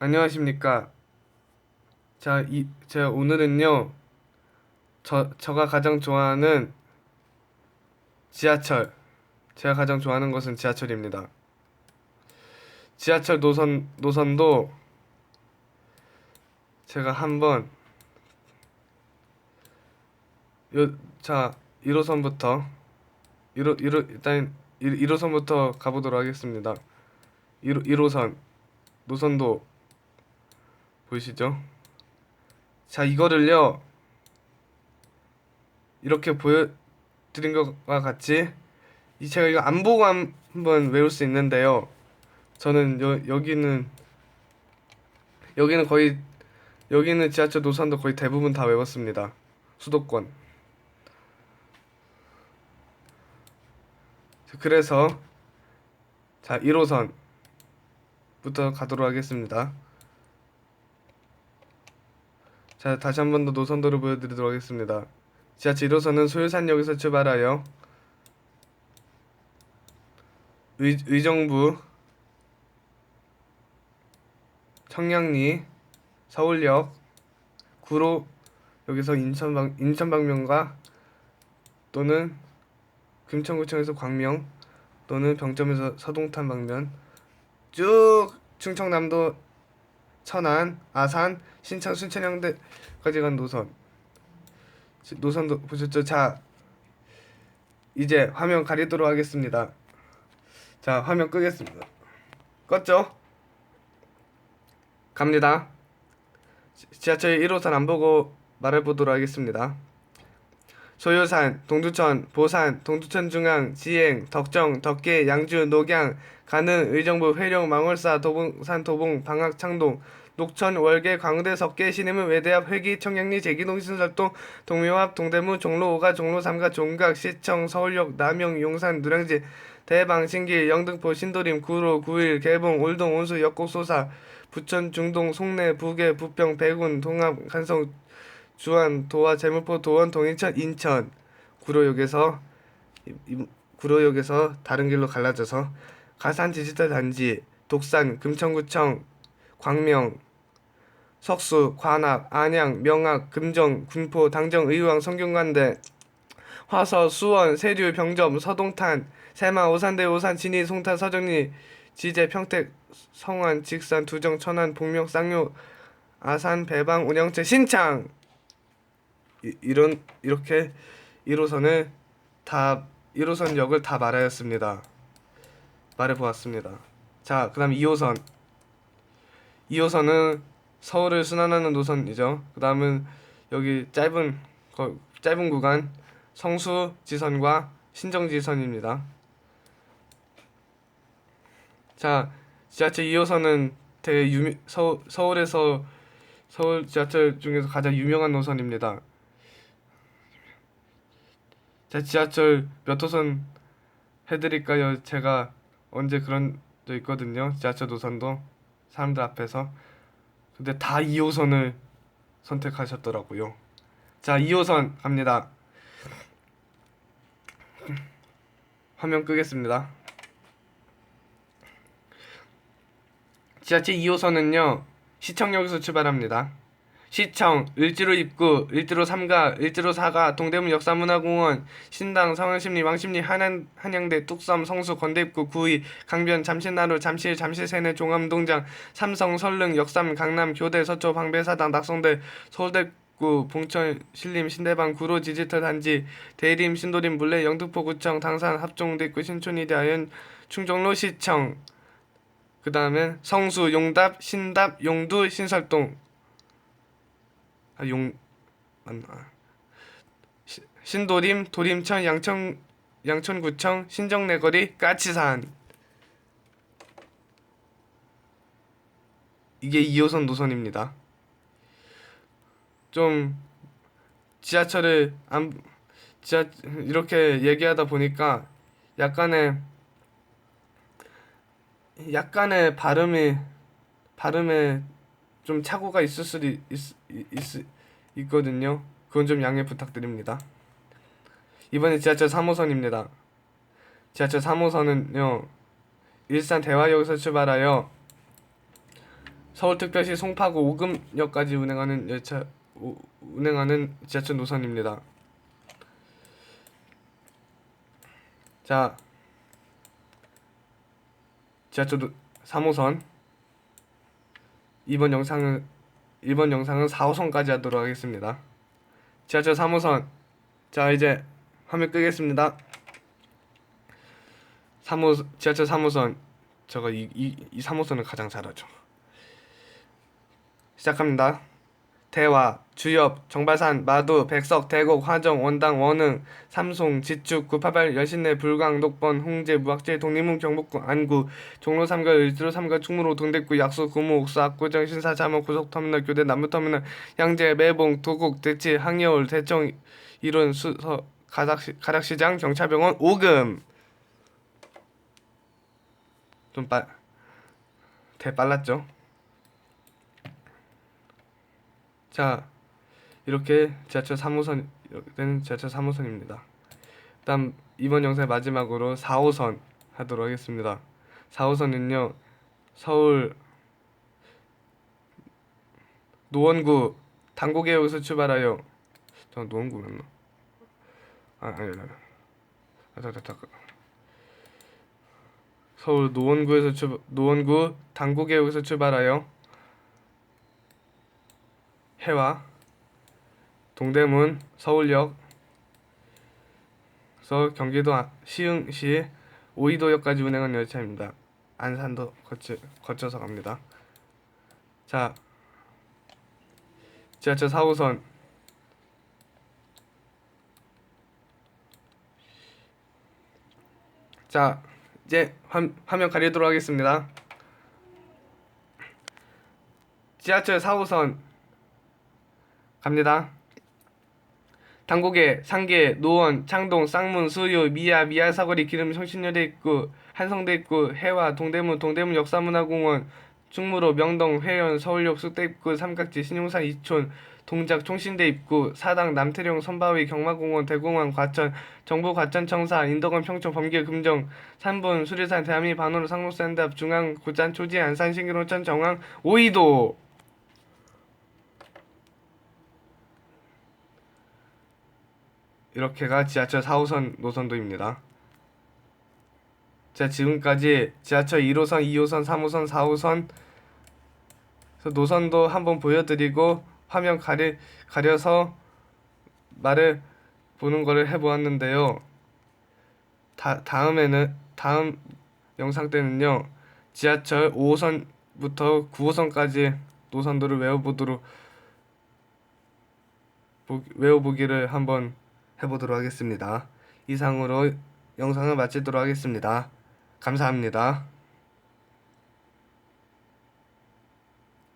안녕하십니까. 자, 이, 제가 오늘은요, 저, 저가 가장 좋아하는 지하철. 제가 가장 좋아하는 것은 지하철입니다. 지하철 노선, 노선도 제가 한번, 요, 자, 1호선부터, 1호, 1호, 일단 1, 1호선부터 가보도록 하겠습니다. 1, 1호선, 노선도 보이시죠? 자, 이거를요. 이렇게 보여드린 것과 같이 이 제가 이거 안 보고 한- 한번 외울 수 있는데요. 저는 여, 여기는 여기는 거의 여기는 지하철 노선도 거의 대부분 다 외웠습니다. 수도권. 그래서 자, 1호선부터 가도록 하겠습니다. 자, 다시 한 번 더 노선도를 보여드리도록 하겠습니다. 지하철 1호선은 소유산역에서 출발하여 의, 의정부, 청량리, 서울역, 구로 여기서 인천방 인천방면과 또는 금천구청에서 광명 또는 병점에서 서동탄 방면 쭉 충청남도 천안, 아산, 신천, 순천향대까지 간 노선. 지- 노선도 보셨죠? 자, 이제 화면 가리도록 하겠습니다. 자, 화면 끄겠습니다. 껐죠? 갑니다. 지- 지하철 1호선 안 보고 말해보도록 하겠습니다. 소요산, 동두천, 보산, 동두천 중앙, 지행, 덕정, 덕계, 양주, 녹양, 가는, 의정부, 회령, 망월사, 도봉산, 도봉, 방학, 창동, 녹천, 월계, 광대, 석계, 신의문, 외대앞, 회기, 청량리, 제기 동, 신설동, 동묘합, 동대문, 종로, 오가, 종로, 삼가, 종각, 시청, 서울역, 남영, 용산, 누량지, 대방, 신길, 영등포, 신도림, 구로, 구일, 개봉, 올동, 온수, 역곡, 소사, 부천, 중동, 송내, 부계, 부평, 백운, 동합, 간성, 주안, 도화, 제물포, 도원, 동인천, 인천 구로역에서 구로역에서 다른 길로 갈라져서 가산 디지털 단지, 독산, 금천구청, 광명, 석수, 관악, 안양, 명악, 금정, 군포, 당정, 의왕, 성균관대, 화서, 수원, 세류, 병점, 서동탄, 세마, 오산대, 오산, 진이, 송탄, 서정리, 지제, 평택, 성안, 직산, 두정, 천안, 복명, 쌍요, 아산, 배방, 운영체, 신창 이, 이런 이렇게 1호선을 다 1호선 역을 다 말하였습니다. 말해 보았습니다. 자, 그다음 2호선. 2호선은 서울을 순환하는 노선이죠. 그다음은 여기 짧은 거, 짧은 구간 성수 지선과 신정 지선입니다. 자, 지하철 2호선은 되게 서울에서 서울 지하철 중에서 가장 유명한 노선입니다. 자, 지하철 몇 호선 해드릴까요? 제가 언제 그런 적 있거든요. 지하철 노선도 사람들 앞에서. 근데 다 2호선을 선택하셨더라고요. 자, 2호선 갑니다. 화면 끄겠습니다. 지하철 2호선은요. 시청역에서 출발합니다. 시청, 을지로 입구, 을지로 3가, 을지로 4가, 동대문 역사문화공원, 신당, 성안심리, 왕심리, 한양, 한양대, 뚝섬, 성수, 건대입구, 구의, 강변, 잠실나루, 잠실, 잠실세내, 종암동장, 삼성, 설릉, 역삼, 강남, 교대, 서초, 방배사당, 낙성대, 서울대 구, 봉천, 신림, 신대방, 구로, 디지털 단지, 대림, 신도림, 물레, 영등포구청, 당산, 합종대구, 신촌이대, 아현, 충정로, 시청, 그 다음에 성수, 용답, 신답, 용두, 신설동, 아, 용 맞나? 시- 신도림, 도림천, 양천 양천구청, 신정내거리, 까치산. 이게 2호선 노선입니다. 좀 지하철을 안 지하 이렇게 얘기하다 보니까 약간의 약간의 발음이 발음에 좀 착오가 있을 수도 있거든요. 그건 좀 양해 부탁드립니다. 이번에 지하철 3호선입니다. 지하철 3호선은요. 일산 대화역에서 출발하여 서울특별시 송파구 오금역까지 운행하는 열차 우, 운행하는 지하철 노선입니다. 자, 지하철 노- 3호선 이번 영상은 이번 영상은 4호선까지 하도록 하겠습니다. 지하철 3호선 자 이제 화면 끄겠습니다. 3호 지하철 3호선 저거 이, 이, 이 3호선을 가장 잘하죠. 시작합니다. 대화, 주엽, 정발산, 마두, 백석, 대곡, 화정, 원당, 원흥, 삼송, 지축, 988, 여신내, 불광, 녹번, 홍제, 무학재, 독립문, 경복구, 안구, 종로 3가, 을지로 3가, 충무로, 동대구, 약수, 구무, 옥수, 압구정, 신사, 잠원, 고속터미널, 교대, 남부터미널, 양재, 매봉, 도곡, 대치, 항여울, 대청, 이론, 수서, 가락시, 가락시장, 경찰병원, 오금. 좀 빨, 대 빨랐죠? 자, 이렇게 지하철 3호선 이렇게 되는 지하철 3호선입니다. 다음 이번 영상의 마지막으로 4호선 하도록 하겠습니다. 4호선은요 서울 노원구 당고개역에서 출발하여 저 노원구 맞나? 아 아니 아니. 아, 잠깐 잠깐. 서울 노원구에서 출 노원구 당고개역에서 출발하여 해와 동대문 서울역 서 경기도 아- 시흥시 오이도역까지 운행한 열차입니다. 안산도 거치, 거쳐서 갑니다. 자, 지하철 4호선 자, 이제 화, 화면 가리도록 하겠습니다. 지하철 4호선 갑니다. 당고개, 상계, 노원, 창동, 쌍문, 수유, 미아, 미아 사거리, 기름, 성신여대 입구, 한성대 입구, 해와, 동대문, 동대문 역사문화공원, 충무로, 명동, 회원, 서울역 숙대 입구, 삼각지, 신용산, 이촌, 동작, 총신대 입구, 사당, 남태령, 선바위, 경마공원, 대공원, 과천, 정부 과천청사, 인덕원, 평촌, 범계, 금정, 산본, 수리산, 대한미, 반호로, 상록산답, 중앙, 고짠, 초지, 안산, 신기로천, 정왕, 오이도. 이렇게가 지하철 4호선 노선도입니다. 자, 지금까지 지하철 1호선, 2호선, 3호선, 4호선 그래서 노선도 한번 보여드리고 화면 가리, 가려서 말을 보는 거를 해보았는데요. 다, 다음에는 다음 영상 때는요 지하철 5호선부터 9호선까지 노선도를 외워보도록 보, 외워보기를 한번 해보도록 하겠습니다. 이상으로 영상을 마치도록 하겠습니다. 감사합니다.